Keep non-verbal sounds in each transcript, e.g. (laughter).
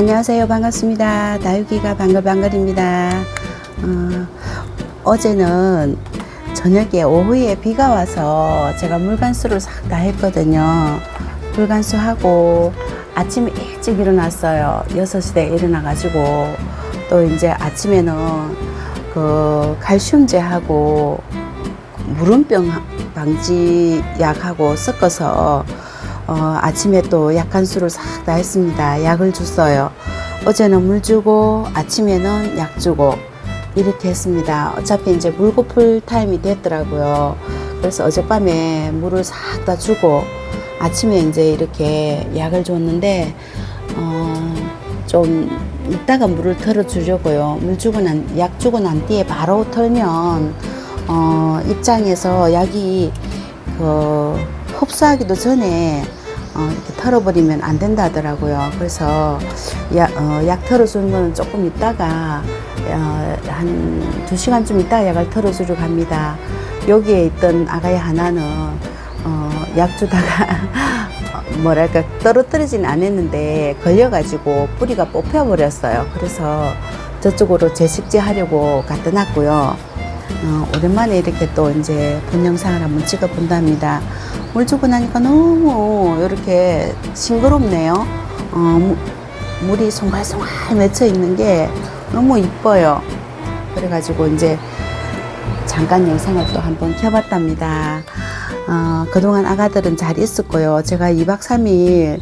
안녕하세요. 반갑습니다. 다육이가 방글방글입니다. 어, 제는 저녁에 오후에 비가 와서 제가 물간수를 싹 다 했거든요. 물간수 하고 아침에 일찍 일어났어요. 6시대에 일어나 가지고 또 이제 아침에는 그 칼슘제하고 무름병 방지 약하고 섞어서 어, 아침에 또 약간수를 싹다 했습니다. 약을 줬어요. 어제는 물 주고 아침에는 약 주고 이렇게 했습니다. 어차피 이제 물고풀 타임이 됐더라고요. 그래서 어젯밤에 물을 싹 다 주고 아침에 이제 이렇게 약을 줬는데 어, 좀 이따가 물을 털어 주려고요. 물 주고 난, 약 주고 난 뒤에 바로 털면 어, 입장에서 약이 그 흡수하기도 전에 어, 이렇게 털어버리면 안 된다 하더라고요. 그래서 약, 어, 약 털어주는 거는 조금 있다가 어, 한 두 시간쯤 있다가 약을 털어주러 갑니다. 여기에 있던 아가야 하나는 어, 약 주다가 (laughs) 뭐랄까 떨어뜨리진 않았는데 걸려가지고 뿌리가 뽑혀버렸어요. 그래서 저쪽으로 재식지 하려고 갖다 놨고요. 어, 오랜만에 이렇게 또 이제 본 영상을 한번 찍어 본답니다. 물 주고 나니까 너무 이렇게 싱그럽네요. 어, 무- 물이 송갈송갈 맺혀 있는 게 너무 이뻐요. 그래가지고 이제 잠깐 영상을 또 한번 켜봤답니다. 어, 그동안 아가들은 잘 있었고요. 제가 2박 3일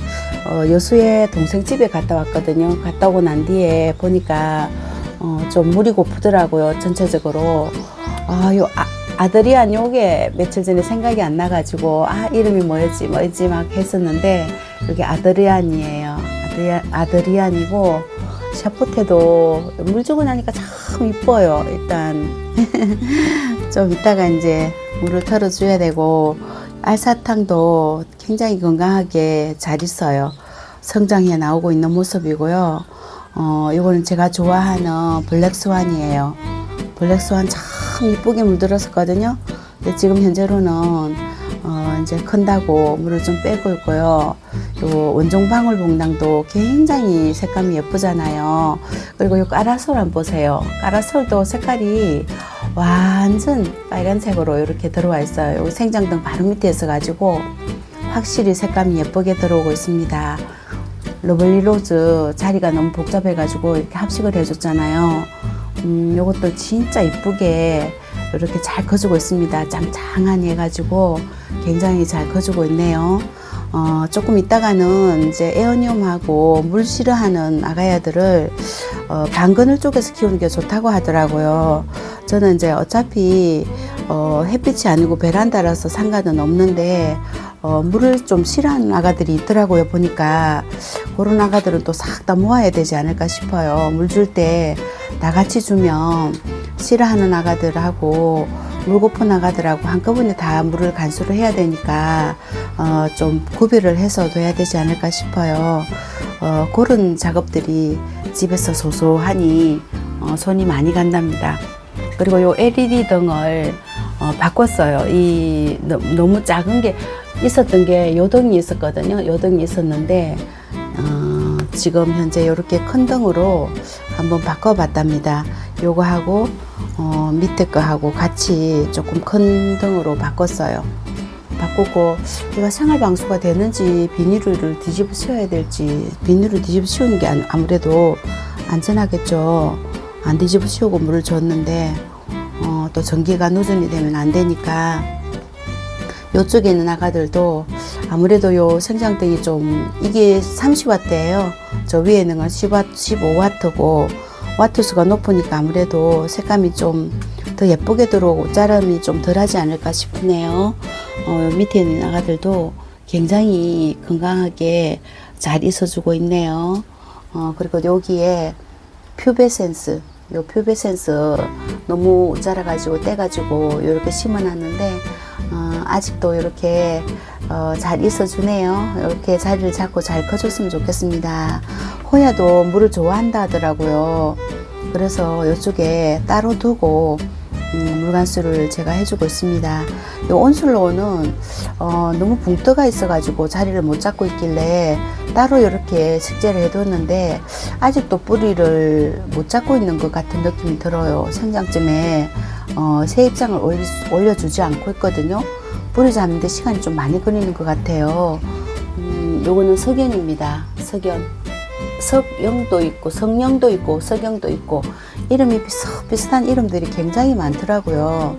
어, 여수의 동생 집에 갔다 왔거든요. 갔다 오고 난 뒤에 보니까 어, 좀 물이 고프더라고요. 전체적으로. 아, 요 아, 아드리안 요게 며칠 전에 생각이 안 나가지고 아 이름이 뭐였지 뭐였지 막 했었는데 그게 아드리안이에요. 아드리안, 아드리안이고 샤포테도 물 주고 나니까 참 이뻐요. 일단 (laughs) 좀 이따가 이제 물을 털어줘야 되고 알사탕도 굉장히 건강하게 잘 있어요. 성장해 나오고 있는 모습이고요. 어, 이거는 제가 좋아하는 블랙스완이에요. 블랙스완 참 이쁘게 물들었었거든요. 근데 지금 현재로는 어, 이제 큰다고 물을 좀 빼고 있고요. 요 원종 방울 봉당도 굉장히 색감이 예쁘잖아요. 그리고 요 까라솔 한번 보세요. 까라솔도 색깔이 완전 빨간색으로 이렇게 들어와 있어요. 요 생장등 바로 밑에 있어가지고 확실히 색감이 예쁘게 들어오고 있습니다. 러블리 로즈 자리가 너무 복잡해가지고 이렇게 합식을 해줬잖아요. 음, 요것도 진짜 이쁘게 이렇게 잘 커주고 있습니다. 짱짱하니 해가지고 굉장히 잘 커주고 있네요. 어, 조금 있다가는 이제 에어니움하고 물 싫어하는 아가야들을 어, 방그늘 쪽에서 키우는 게 좋다고 하더라고요. 저는 이제 어차피 어, 햇빛이 아니고 베란다라서 상관은 없는데 어, 물을 좀 싫어하는 아가들이 있더라고요. 보니까 그런 아가들은 또 싹 다 모아야 되지 않을까 싶어요. 물 줄 때 나같이 주면 싫어하는 아가들하고 물 고픈 아가들하고 한꺼번에 다 물을 간수를 해야 되니까 어, 좀 구별을 해서 둬야 되지 않을까 싶어요. 어, 그런 작업들이 집에서 소소하니 어, 손이 많이 간답니다. 그리고 요 LED 등을 어, 바꿨어요. 이 너, 너무 작은 게 있었던 게 요등이 있었거든요. 요등이 있었는데 어, 지금 현재 이렇게 큰 등으로 한번 바꿔봤답니다. 요거 하고 어, 밑에 거 하고 같이 조금 큰 등으로 바꿨어요. 바꾸고 이가 생활 방수가 되는지 비닐을 뒤집어 씌워야 될지 비닐을 뒤집어 씌우는 게 안- 아무래도 안전하겠죠. 안 뒤집어 씌우고 물을 줬는데 어, 또 전기가 누전이 되면 안 되니까 요쪽에 있는 아가들도 아무래도 요 생장등이 좀 이게 30와트예요. 저 위에 있는 건 10와트, 15와트고 와트 수가 높으니까 아무래도 색감이 좀 더 예쁘게 들어오고 자람이 좀 덜하지 않을까 싶네요. 어, 밑에 있는 아가들도 굉장히 건강하게 잘 있어주고 있네요. 어, 그리고 여기에 퓨베센스, 요 퓨베센스 너무 자라가지고 떼가지고 이렇게 심어놨는데 어, 아직도 이렇게 어, 잘 있어주네요. 이렇게 자리를 잡고 잘 커줬으면 좋겠습니다. 호야도 물을 좋아한다 하더라고요. 그래서 이쪽에 따로 두고 음, 물간수를 제가 해주고 있습니다. 이 온슬로우는 어, 너무 붕떠가 있어가지고 자리를 못 잡고 있길래 따로 이렇게 식재를 해뒀는데 아직도 뿌리를 못 잡고 있는 것 같은 느낌이 들어요. 생장쯤에 어, 새 입장을 올리, 올려주지 않고 있거든요. 뿌리 잡는데 시간이 좀 많이 걸리는 것 같아요. 음, 요거는 석연입니다. 석연. 석영도 있고 성령도 있고 석영도 있고 이름이 비슷, 비슷한 이름들이 굉장히 많더라고요.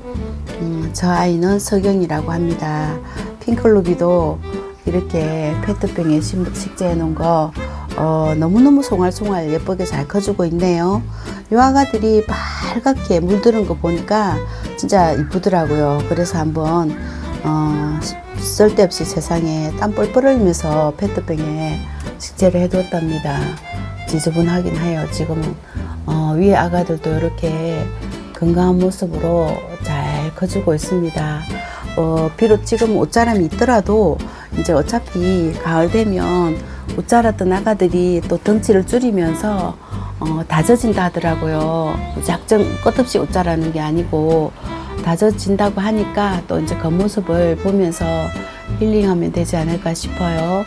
음, 저 아이는 석영이라고 합니다. 핑클루비도 이렇게 페트병에 심- 식재해 놓은 거 어, 너무너무 송알송알 예쁘게 잘 커주고 있네요. 요 아가들이 빨갛게 물드는 거 보니까 진짜 이쁘더라고요. 그래서 한번 어, 쓸데없이 세상에 땀 뻘뻘 흘리면서 페트병에 식재를 해두었답니다. 지저분하긴 해요. 지금은 어, 위에 아가들도 이렇게 건강한 모습으로 잘 커지고 있습니다. 어, 비록 지금 옷자람이 있더라도 이제 어차피 가을 되면 옷 자랐던 아가들이 또 덩치를 줄이면서 어, 다져진다 하더라고요. 약정 끝없이 옷 자라는 게 아니고 다져진다고 하니까 또 이제 그 모습을 보면서 힐링하면 되지 않을까 싶어요.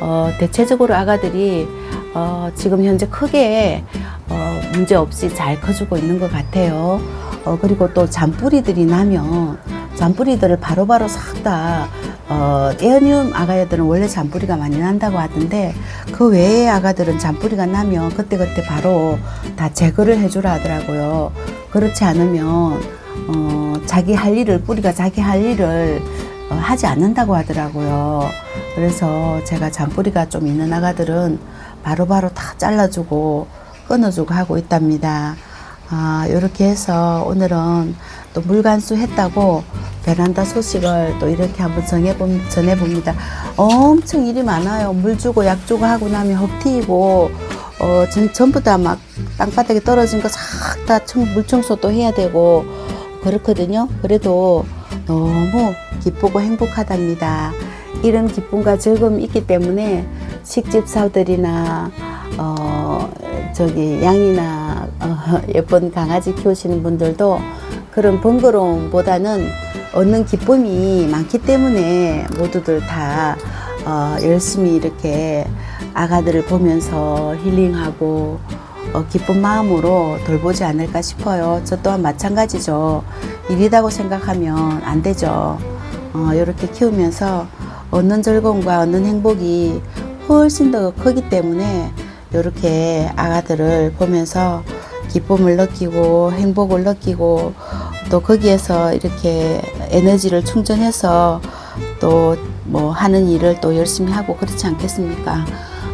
어, 대체적으로 아가들이 어, 지금 현재 크게 어, 문제 없이 잘 커주고 있는 것 같아요. 어, 그리고 또 잔뿌리들이 나면 잔뿌리들을 바로바로 싹다 어, 에어니움 아가들은 원래 잔뿌리가 많이 난다고 하던데 그 외의 아가들은 잔뿌리가 나면 그때그때 바로 다 제거를 해주라 하더라고요. 그렇지 않으면 어, 자기 할 일을 뿌리가 자기 할 일을 어, 하지 않는다고 하더라고요. 그래서 제가 잔뿌리가 좀 있는 아가들은 바로 바로 다 잘라주고 끊어주고 하고 있답니다. 아, 이렇게 해서 오늘은 또 물간수 했다고 베란다 소식을 또 이렇게 한번 전해봅, 전해봅니다. 엄청 일이 많아요. 물 주고 약 주고 하고 나면 헛튀고, 어, 전, 전부 다 막 땅바닥에 떨어진 거 싹 다 물청소 또 해야 되고, 그렇거든요. 그래도 너무 기쁘고 행복하답니다. 이런 기쁨과 즐거움이 있기 때문에 식집사들이나 어 저기 양이나 어, 예쁜 강아지 키우시는 분들도 그런 번거로움보다는 얻는 기쁨이 많기 때문에 모두들 다 어, 열심히 이렇게 아가들을 보면서 힐링하고 어, 기쁜 마음으로 돌보지 않을까 싶어요. 저 또한 마찬가지죠. 일이다고 생각하면 안 되죠. 어, 이렇게 키우면서 얻는 즐거움과 얻는 행복이 훨씬 더 크기 때문에 이렇게 아가들을 보면서 기쁨을 느끼고 행복을 느끼고 또 거기에서 이렇게 에너지를 충전해서 또 뭐 하는 일을 또 열심히 하고 그렇지 않겠습니까?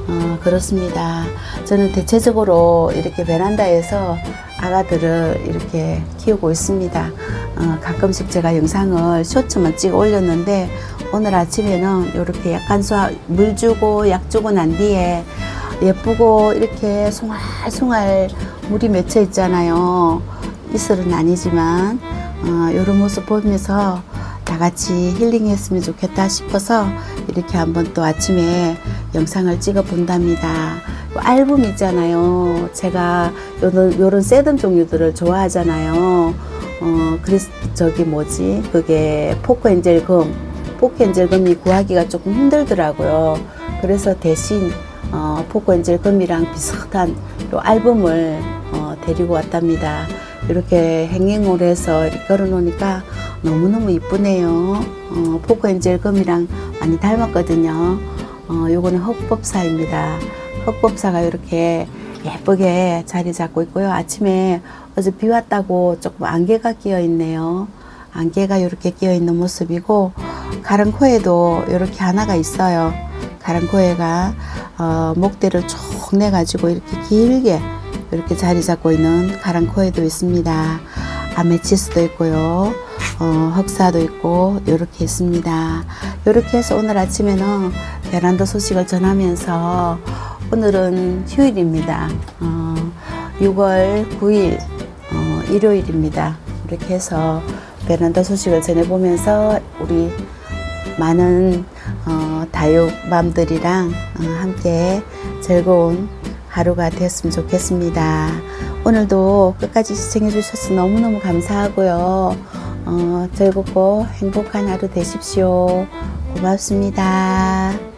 어, 그렇습니다. 저는 대체적으로 이렇게 베란다에서 아가들을 이렇게 키우고 있습니다. 어, 가끔씩 제가 영상을 쇼츠만 찍어 올렸는데 오늘 아침에는 이렇게 약간 수- 물 주고 약 주고 난 뒤에 예쁘고 이렇게 송알송알 물이 맺혀 있잖아요. 이슬은 아니지만 어, 이런 모습 보면서 다 같이 힐링했으면 좋겠다 싶어서 이렇게 한번 또 아침에 영상을 찍어 본답니다. 앨범 있잖아요. 제가 요런, 요런 세덤 종류들을 좋아하잖아요. 어, 그래서 저기 뭐지? 그게 포크 엔젤 금, 포크 엔젤 금이 구하기가 조금 힘들더라고요. 그래서 대신 어, 포크 엔젤 금이랑 비슷한 요 앨범을 어, 데리고 왔답니다. 이렇게 행행으로 해서 이렇게 걸어 놓으니까 너무너무 이쁘네요. 어, 포크 엔젤 금이랑 많이 닮았거든요. 어, 요거는 흑법사입니다. 흑법사가 이렇게 예쁘게 자리 잡고 있고요. 아침에 어제 비 왔다고 조금 안개가 끼어 있네요. 안개가 이렇게 끼어 있는 모습이고 가른 코에도 이렇게 하나가 있어요. 가른 코에가 어, 목대를 쭉 내 가지고 이렇게 길게 이렇게 자리 잡고 있는 가른 코에도 있습니다. 아메치스도 있고요. 어, 흑사도 있고 이렇게 있습니다. 이렇게 해서 오늘 아침에는 베란다 소식을 전하면서 오늘은 휴일입니다. 어, 6월 9일 어, 일요일입니다. 이렇게 해서 베란다 소식을 전해보면서 우리 많은 어, 다육맘들이랑 어, 함께 즐거운 하루가 되었으면 좋겠습니다. 오늘도 끝까지 시청해 주셔서 너무너무 감사하고요. 어, 즐겁고 행복한 하루 되십시오. 고맙습니다.